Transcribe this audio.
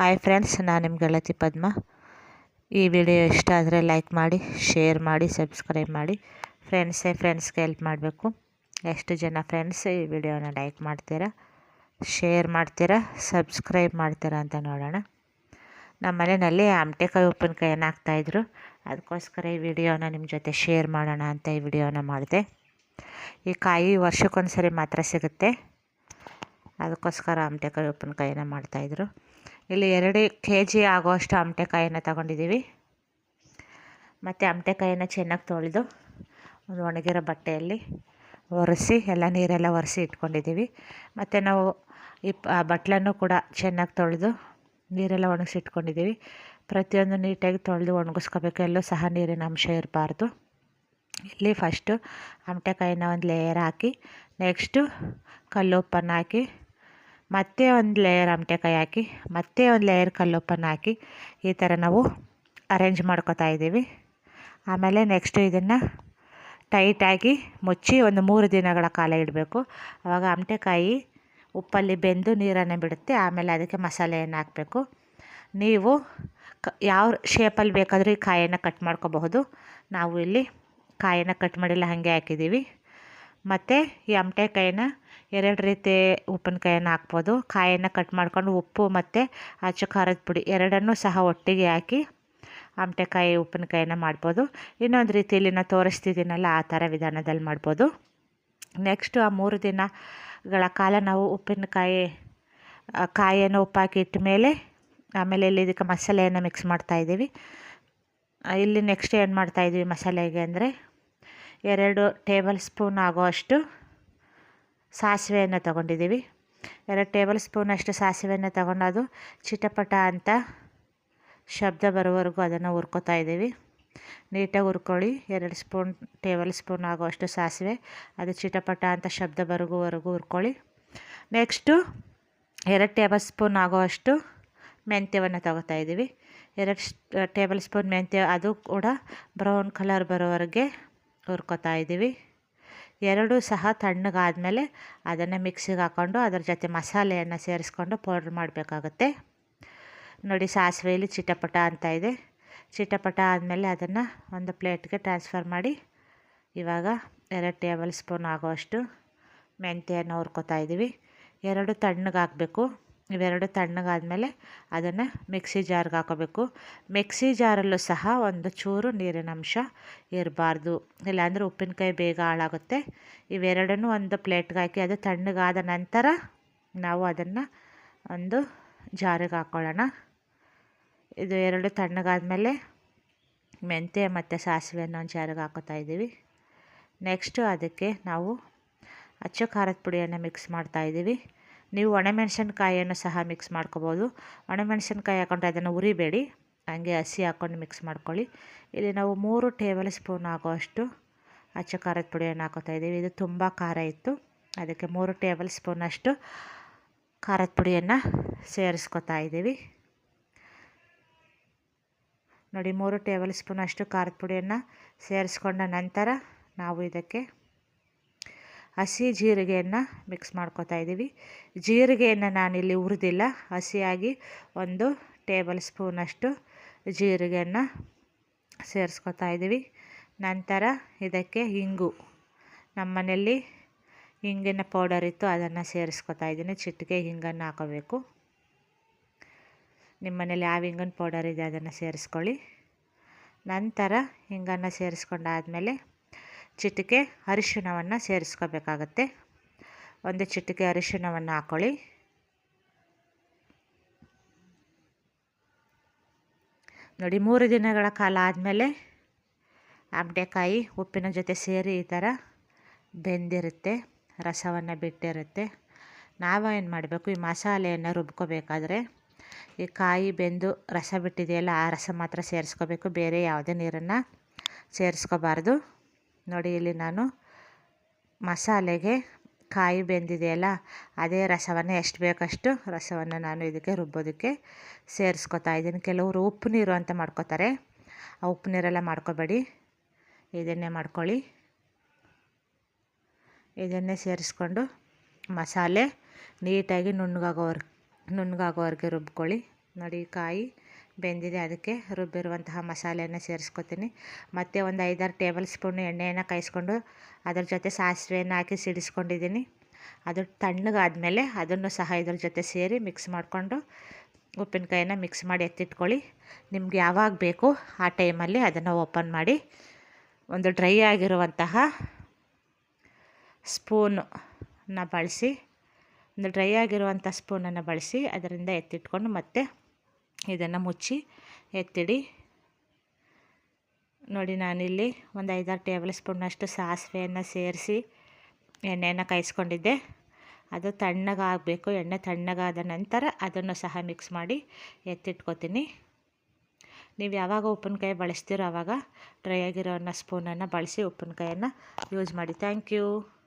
Hi friends ನಾನು ನಿಮ್ಮ ಗೆಳತಿ ಪದ್ಮ. ಈ ವಿಡಿಯೋ ಇಷ್ಟ ಆದರೆ ಲೈಕ್ ಮಾಡಿ ಶೇರ್ ಮಾಡಿ ಸಬ್ಸ್ಕ್ರೈಬ್ ಮಾಡಿ. ಫ್ರೆಂಡ್ಸೇ ಫ್ರೆಂಡ್ಸ್ಗೆ ಹೆಲ್ಪ್ ಮಾಡಬೇಕು. ಎಷ್ಟು ಜನ ಫ್ರೆಂಡ್ಸ್ ಈ ವಿಡಿಯೋನ ಲೈಕ್ ಮಾಡ್ತೀರಾ ಶೇರ್ ಮಾಡ್ತೀರಾ ಸಬ್ಸ್ಕ್ರೈಬ್ ಮಾಡ್ತೀರಾ ಅಂತ ನೋಡೋಣ. ನಮ್ಮ ಮನೆಯಲ್ಲಿ ಆಮಟೆಕಾಯಿ ಕೈ ಏನಾಗ್ತಾಯಿದ್ರು ಅದಕ್ಕೋಸ್ಕರ ಈ ವಿಡಿಯೋನ ನಿಮ್ಮ ಜೊತೆ ಶೇರ್ ಮಾಡೋಣ ಅಂತ ಈ ವಿಡಿಯೋನ ಮಾಡಿದೆ. ಈ ಕಾಯಿ ವರ್ಷಕ್ಕೊಂದ್ಸರಿ ಮಾತ್ರ ಸಿಗುತ್ತೆ. ಅದಕ್ಕೋಸ್ಕರ ಆಮಟೆಕಾಯಿ ಉಪ್ಪಿನಕಾಯಿನ ಮಾಡ್ತಾಯಿದ್ರು ಇಲ್ಲಿ ಎರಡು ಕೆ ಜಿ ಆಗೋಷ್ಟು ಆಮಟೆಕಾಯಿನ ತಗೊಂಡಿದ್ದೀವಿ. ಮತ್ತು ಆಮಟೆಕಾಯಿನ ಚೆನ್ನಾಗಿ ತೊಳೆದು ಒಂದು ಒಣಗಿರೋ ಬಟ್ಟೆಯಲ್ಲಿ ಒರೆಸಿ, ಎಲ್ಲ ನೀರೆಲ್ಲ ಒರೆಸಿ ಇಟ್ಕೊಂಡಿದ್ದೀವಿ. ಮತ್ತು ನಾವು ಈ ಬಟ್ಲನ್ನು ಕೂಡ ಚೆನ್ನಾಗಿ ತೊಳೆದು ನೀರೆಲ್ಲ ಒಣಗಿಸಿ ಇಟ್ಕೊಂಡಿದ್ದೀವಿ ಪ್ರತಿಯೊಂದು ನೀಟಾಗಿ ತೊಳೆದು ಒಣಗಿಸ್ಕೋಬೇಕು. ಎಲ್ಲೂ ಸಹ ನೀರಿನ ಅಂಶ ಇರಬಾರ್ದು. ಇಲ್ಲಿ ಫಸ್ಟು ಅಮಟೆಕಾಯಿನ ಒಂದು ಲೇಯರ್ ಹಾಕಿ ನೆಕ್ಸ್ಟು ಕಲ್ಲುಪ್ಪನ್ನು ಹಾಕಿ ಮತ್ತೆ ಒಂದು ಲೇಯರ್ ಅಮಟೆಕಾಯಿ ಹಾಕಿ, ಮತ್ತೆ ಒಂದು ಲೇಯರ್ ಕಲ್ಲುಪ್ಪನ್ನು ಹಾಕಿ ಈ ಥರ ನಾವು ಅರೇಂಜ್ ಮಾಡ್ಕೋತಾ ಇದ್ದೀವಿ. ಆಮೇಲೆ ನೆಕ್ಸ್ಟು ಇದನ್ನು ಟೈಟಾಗಿ ಮುಚ್ಚಿ ಒಂದು ಮೂರು ದಿನಗಳ ಕಾಲ ಇಡಬೇಕು. ಆವಾಗ ಅಮಟೆಕಾಯಿ ಉಪ್ಪಲ್ಲಿ ಬೆಂದು ನೀರನ್ನು ಬಿಡುತ್ತೆ, ಆಮೇಲೆ ಅದಕ್ಕೆ ಮಸಾಲೆಯನ್ನು ಹಾಕಬೇಕು. ನೀವು ಕ, ಯಾವ ಶೇಪಲ್ಲಿ ಬೇಕಾದರೂ ಈ ಕಾಯನ್ನು ಕಟ್ ಮಾಡ್ಕೋಬಹುದು. ನಾವು ಇಲ್ಲಿ ಕಾಯನ್ನು ಕಟ್ ಮಾಡಿಲ್ಲ, ಹಾಗೆ ಹಾಕಿದ್ದೀವಿ. ಮತ್ತು ಈ ಎರಡು ರೀತಿ ಉಪ್ಪಿನಕಾಯನ್ನು ಹಾಕ್ಬೋದು. ಕಾಯನ್ನು ಕಟ್ ಮಾಡ್ಕೊಂಡು ಉಪ್ಪು ಮತ್ತು ಅಚ್ಚು ಖಾರದ ಪುಡಿ ಎರಡನ್ನೂ ಸಹ ಒಟ್ಟಿಗೆ ಹಾಕಿ ಆಮಟೆಕಾಯಿ ಉಪ್ಪಿನಕಾಯಿನ ಮಾಡ್ಬೋದು. ಇನ್ನೊಂದು ರೀತಿಯಲ್ಲಿ ನಾನು ತೋರಿಸ್ತಿದ್ದೀನಲ್ಲ ಆ ಥರ ವಿಧಾನದಲ್ಲಿ ಮಾಡ್ಬೋದು. ನೆಕ್ಸ್ಟು ಆ ಮೂರು ದಿನಗಳ ಕಾಲ ನಾವು ಉಪ್ಪಿನಕಾಯಿ ಕಾಯಿಯನ್ನು ಉಪ್ಪಾಕಿ ಇಟ್ಟ ಮೇಲೆ ಆಮೇಲೆ ಇಲ್ಲಿ ಇದಕ್ಕೆ ಮಸಾಲೆಯನ್ನು ಮಿಕ್ಸ್ ಮಾಡ್ತಾಯಿದ್ದೀವಿ ಇಲ್ಲಿ ನೆಕ್ಸ್ಟ್ ಏನು ಮಾಡ್ತಾಯಿದ್ದೀವಿ ಮಸಾಲೆಗೆ ಅಂದರೆ ಎರಡು ಟೇಬಲ್ ಸ್ಪೂನ್ ಆಗೋಷ್ಟು ಸಾಸಿವೆಯನ್ನು ತಗೊಂಡಿದ್ದೀವಿ. ಎರಡು ಟೇಬಲ್ ಸ್ಪೂನಷ್ಟು ಸಾಸಿವೆಯನ್ನು ತಗೊಂಡು ಅದು ಚಿಟಪಟ ಅಂತ ಶಬ್ದ ಬರೋವರೆಗೂ ಅದನ್ನು ಹುರ್ಕೋತಾ ಇದ್ದೀವಿ. ನೀಟಾಗಿ ಹುರ್ಕೊಳ್ಳಿ. ಎರಡು ಸ್ಪೂನ್, ಟೇಬಲ್ ಸ್ಪೂನ್ ಆಗೋಷ್ಟು ಸಾಸಿವೆ, ಅದು ಚಿಟಪಟ ಅಂತ ಶಬ್ದ ಬರೋವರೆಗೂ ಹುರ್ಕೊಳ್ಳಿ. ನೆಕ್ಸ್ಟು ಎರಡು ಟೇಬಲ್ ಸ್ಪೂನ್ ಆಗೋಷ್ಟು ಮೆಂತ್ಯವನ್ನು ತಗೋತಾ ಇದ್ದೀವಿ. ಎರಡು ಟೇಬಲ್ ಸ್ಪೂನ್ ಮೆಂತ್ಯ, ಅದು ಕೂಡ ಬ್ರೌನ್ ಕಲರ್ ಬರೋವರೆಗೆ ಹುರ್ಕೋತಾ ಇದ್ದೀವಿ. ಎರಡೂ ಸಹ ತಣ್ಣಗಾದಮೇಲೆ ಅದನ್ನು ಮಿಕ್ಸಿಗೆ ಹಾಕ್ಕೊಂಡು ಅದರ ಜೊತೆ ಮಸಾಲೆಯನ್ನು ಸೇರಿಸ್ಕೊಂಡು ಪೌಡ್ರ್ ಮಾಡಬೇಕಾಗತ್ತೆ. ನೋಡಿ ಸಾಸಿವೆಯಲ್ಲಿ ಚಿಟಪಟ ಅಂತ ಇದೆ. ಚಿಟಪಟ ಆದಮೇಲೆ ಅದನ್ನು ಒಂದು ಪ್ಲೇಟ್ಗೆ ಟ್ರಾನ್ಸ್ಫರ್ ಮಾಡಿ ಇವಾಗ ಎರಡು ಟೇಬಲ್ ಸ್ಪೂನ್ ಆಗೋಷ್ಟು ಮೆಂತ್ಯವನ್ನು ಹುರ್ಕೋತಾ ಇದ್ದೀವಿ. ಎರಡು ತಣ್ಣಗೆ ಹಾಕಬೇಕು ಇವೆರಡು ತಣ್ಣಗಾದಮೇಲೆ ಅದನ್ನು ಮಿಕ್ಸಿ ಜಾರ್ಗೆ ಹಾಕೋಬೇಕು. ಮಿಕ್ಸಿ ಜಾರಲ್ಲೂ ಸಹ ಒಂದು ಚೂರು ನೀರಿನ ಅಂಶ ಇರಬಾರ್ದು. ಇಲ್ಲಾಂದರೆ ಉಪ್ಪಿನಕಾಯಿ ಬೇಗ ಹಾಳಾಗುತ್ತೆ. ಇವೆರಡನ್ನೂ ಒಂದು ಪ್ಲೇಟ್ಗೆ ಹಾಕಿ ಅದು ತಣ್ಣಗಾದ ನಂತರ ನಾವು ಅದನ್ನು ಒಂದು ಜಾರಿಗೆ ಹಾಕ್ಕೊಳ್ಳೋಣ ಇದು ಎರಡು ತಣ್ಣಗಾದಮೇಲೆ ಮೆಂತ್ಯ ಮತ್ತು ಸಾಸಿವೆಯನ್ನು ಒಂದು ಜಾರಿಗೆ ಹಾಕೋತಾ ಇದ್ದೀವಿ. ನೆಕ್ಸ್ಟು ಅದಕ್ಕೆ ನಾವು ಅಚ್ಚ ಖಾರದ ಪುಡಿಯನ್ನು ಮಿಕ್ಸ್ ಮಾಡ್ತಾಯಿದ್ದೀವಿ ನೀವು ಒಣಮೆಣಸಿನ್ಕಾಯಿಯನ್ನು ಸಹ ಮಿಕ್ಸ್ ಮಾಡ್ಕೋಬೋದು. ಒಣಮೆಣಸಿನ್ಕಾಯಿ ಹಾಕೊಂಡ್ರೆ ಅದನ್ನು ಉರಿಬೇಡಿ. ಹಂಗೆ ಹಸಿ ಹಾಕ್ಕೊಂಡು ಮಿಕ್ಸ್ ಮಾಡ್ಕೊಳ್ಳಿ. ಇಲ್ಲಿ ನಾವು ಮೂರು ಟೇಬಲ್ ಸ್ಪೂನ್ ಆಗೋಷ್ಟು ಅಚ್ಚ ಖಾರದ ಪುಡಿಯನ್ನು ಹಾಕೋತಾ ಇದ್ದೀವಿ. ಇದು ತುಂಬ ಖಾರ ಇತ್ತು. ಅದಕ್ಕೆ ಮೂರು ಟೇಬಲ್ ಸ್ಪೂನಷ್ಟು ಖಾರದ ಪುಡಿಯನ್ನು ಸೇರಿಸ್ಕೊತಾ ಇದ್ದೀವಿ. ನೋಡಿ, ಮೂರು ಟೇಬಲ್ ಸ್ಪೂನಷ್ಟು ಖಾರದ ಪುಡಿಯನ್ನು ಸೇರಿಸ್ಕೊಂಡ ನಂತರ ನಾವು ಇದಕ್ಕೆ ಹಸಿ ಜೀರಿಗೆಯನ್ನು ಮಿಕ್ಸ್ ಮಾಡ್ಕೊತಾ ಇದ್ದೀವಿ. ಜೀರಿಗೆಯನ್ನು ನಾನಿಲ್ಲಿ ಹುರಿದಿಲ್ಲ. ಹಸಿಯಾಗಿ ಒಂದು ಟೇಬಲ್ ಸ್ಪೂನಷ್ಟು ಜೀರಿಗೆಯನ್ನು ಸೇರಿಸ್ಕೊತಾ ಇದ್ದೀವಿ. ನಂತರ ಇದಕ್ಕೆ ಇಂಗು. ನಮ್ಮ ಮನೆಯಲ್ಲಿ ಹಿಂಗಿನ ಪೌಡರ್ ಇತ್ತು, ಅದನ್ನು ಸೇರಿಸ್ಕೊತಾ ಇದ್ದೀನಿ. ಚಿಟಿಕೆ ಹಿಂಗನ್ನು ಹಾಕೋಬೇಕು. ನಿಮ್ಮ ಮನೇಲಿ ಯಾವ ಹಿಂಗನ ಪೌಡರ್ ಇದೆ ಅದನ್ನು ಸೇರಿಸ್ಕೊಳ್ಳಿ. ನಂತರ ಹಿಂಗನ್ನು ಸೇರಿಸ್ಕೊಂಡಾದಮೇಲೆ ಚಿಟಿಕೆ ಅರಿಶಿಣವನ್ನು ಸೇರಿಸ್ಕೋಬೇಕಾಗತ್ತೆ. ಒಂದು ಚಿಟಿಕೆ ಅರಿಶಿಣವನ್ನು ಹಾಕ್ಕೊಳ್ಳಿ ನೋಡಿ, ಮೂರು ದಿನಗಳ ಕಾಲ ಆದಮೇಲೆ ಆಮ್ಟೆಕಾಯಿ, ಉಪ್ಪಿನ ಜೊತೆ ಸೇರಿ ಈ ಥರ ಬೆಂದಿರುತ್ತೆ, ರಸವನ್ನು ಬಿಟ್ಟಿರುತ್ತೆ. ನಾವೇನು ಮಾಡಬೇಕು? ಈ ಮಸಾಲೆಯನ್ನು ರುಬ್ಕೋಬೇಕಾದ್ರೆ ಈ ಕಾಯಿ ಬೆಂದು ರಸ ಬಿಟ್ಟಿದೆಯಲ್ಲ, ಆ ರಸ ಮಾತ್ರ ಸೇರಿಸ್ಕೋಬೇಕು. ಬೇರೆ ಯಾವುದೇ ನೀರನ್ನು ಸೇರಿಸ್ಕೋಬಾರ್ದು. ನೋಡಿ ಇಲ್ಲಿ ನಾನು ಮಸಾಲೆಗೆ ಕಾಯಿ ಬೆಂದಿದೆಯಲ್ಲ, ಅದೇ ರಸವನ್ನು ಎಷ್ಟು ಬೇಕಷ್ಟು ರಸವನ್ನು ನಾನು ಇದಕ್ಕೆ ರುಬ್ಬೋದಕ್ಕೆ ಸೇರಿಸ್ಕೊತಾ ಇದ್ದೀನಿ. ಕೆಲವರು ಉಪ್ಪು ನೀರು ಅಂತ ಮಾಡ್ಕೋತಾರೆ. ಆ ಉಪ್ಪು ನೀರೆಲ್ಲ ಮಾಡ್ಕೋಬೇಡಿ. ಇದನ್ನೇ ಮಾಡ್ಕೊಳ್ಳಿ. ಇದನ್ನೇ ಸೇರಿಸ್ಕೊಂಡು ಮಸಾಲೆ ನೀಟಾಗಿ ನುಣ್ಣಗಾಗೋವರ್ ನುಣ್ಣಗಾಗೋವರೆಗೆ ರುಬ್ಕೊಳ್ಳಿ. ನೋಡಿ ಕಾಯಿ ಬೆಂದಿದೆ. ಅದಕ್ಕೆ ರುಬ್ಬಿರುವಂತಹ ಮಸಾಲೆಯನ್ನು ಸೇರಿಸ್ಕೊತೀನಿ. ಮತ್ತು ಒಂದು ಐದಾರು ಟೇಬಲ್ ಸ್ಪೂನ್ ಎಣ್ಣೆಯನ್ನು ಕಾಯಿಸ್ಕೊಂಡು ಅದ್ರ ಜೊತೆ ಸಾಸಿವೆಯನ್ನು ಹಾಕಿ ಸಿಡಿಸ್ಕೊಂಡಿದ್ದೀನಿ. ಅದು ತಣ್ಣಗಾದಮೇಲೆ ಅದನ್ನು ಸಹ ಇದ್ರ ಜೊತೆ ಸೇರಿ ಮಿಕ್ಸ್ ಮಾಡಿಕೊಂಡು ಉಪ್ಪಿನಕಾಯಿನ ಮಿಕ್ಸ್ ಮಾಡಿ ಎತ್ತಿಟ್ಕೊಳ್ಳಿ. ನಿಮ್ಗೆ ಯಾವಾಗ ಬೇಕು ಆ ಟೈಮಲ್ಲಿ ಅದನ್ನು ಓಪನ್ ಮಾಡಿ. ಒಂದು ಡ್ರೈ ಆಗಿರುವಂತಹ ಸ್ಪೂನನ್ನ ಬಳಸಿ, ಒಂದು ಡ್ರೈ ಆಗಿರುವಂಥ ಸ್ಪೂನನ್ನು ಬಳಸಿ ಅದರಿಂದ ಎತ್ತಿಟ್ಕೊಂಡು ಮತ್ತೆ ಇದನ್ನು ಮುಚ್ಚಿ ಎತ್ತಿಡಿ. ನೋಡಿ, ನಾನಿಲ್ಲಿ ಒಂದು ಐದಾರು ಟೇಬಲ್ ಸ್ಪೂನಷ್ಟು ಸಾಸಿವೆಯನ್ನು ಸೇರಿಸಿ ಎಣ್ಣೆಯನ್ನು ಕಾಯಿಸ್ಕೊಂಡಿದ್ದೆ. ಅದು ತಣ್ಣಗಾಗಬೇಕು. ಎಣ್ಣೆ ತಣ್ಣಗಾದ ನಂತರ ಅದನ್ನು ಸಹ ಮಿಕ್ಸ್ ಮಾಡಿ ಎತ್ತಿಟ್ಕೊತೀನಿ. ನೀವು ಯಾವಾಗ ಉಪ್ಪಿನಕಾಯಿ ಬಳಸ್ತೀರೋ ಆವಾಗ ಡ್ರೈ ಆಗಿರೋ ಸ್ಪೂನನ್ನು ಬಳಸಿ ಉಪ್ಪಿನಕಾಯನ್ನು ಯೂಸ್ ಮಾಡಿ. Thank you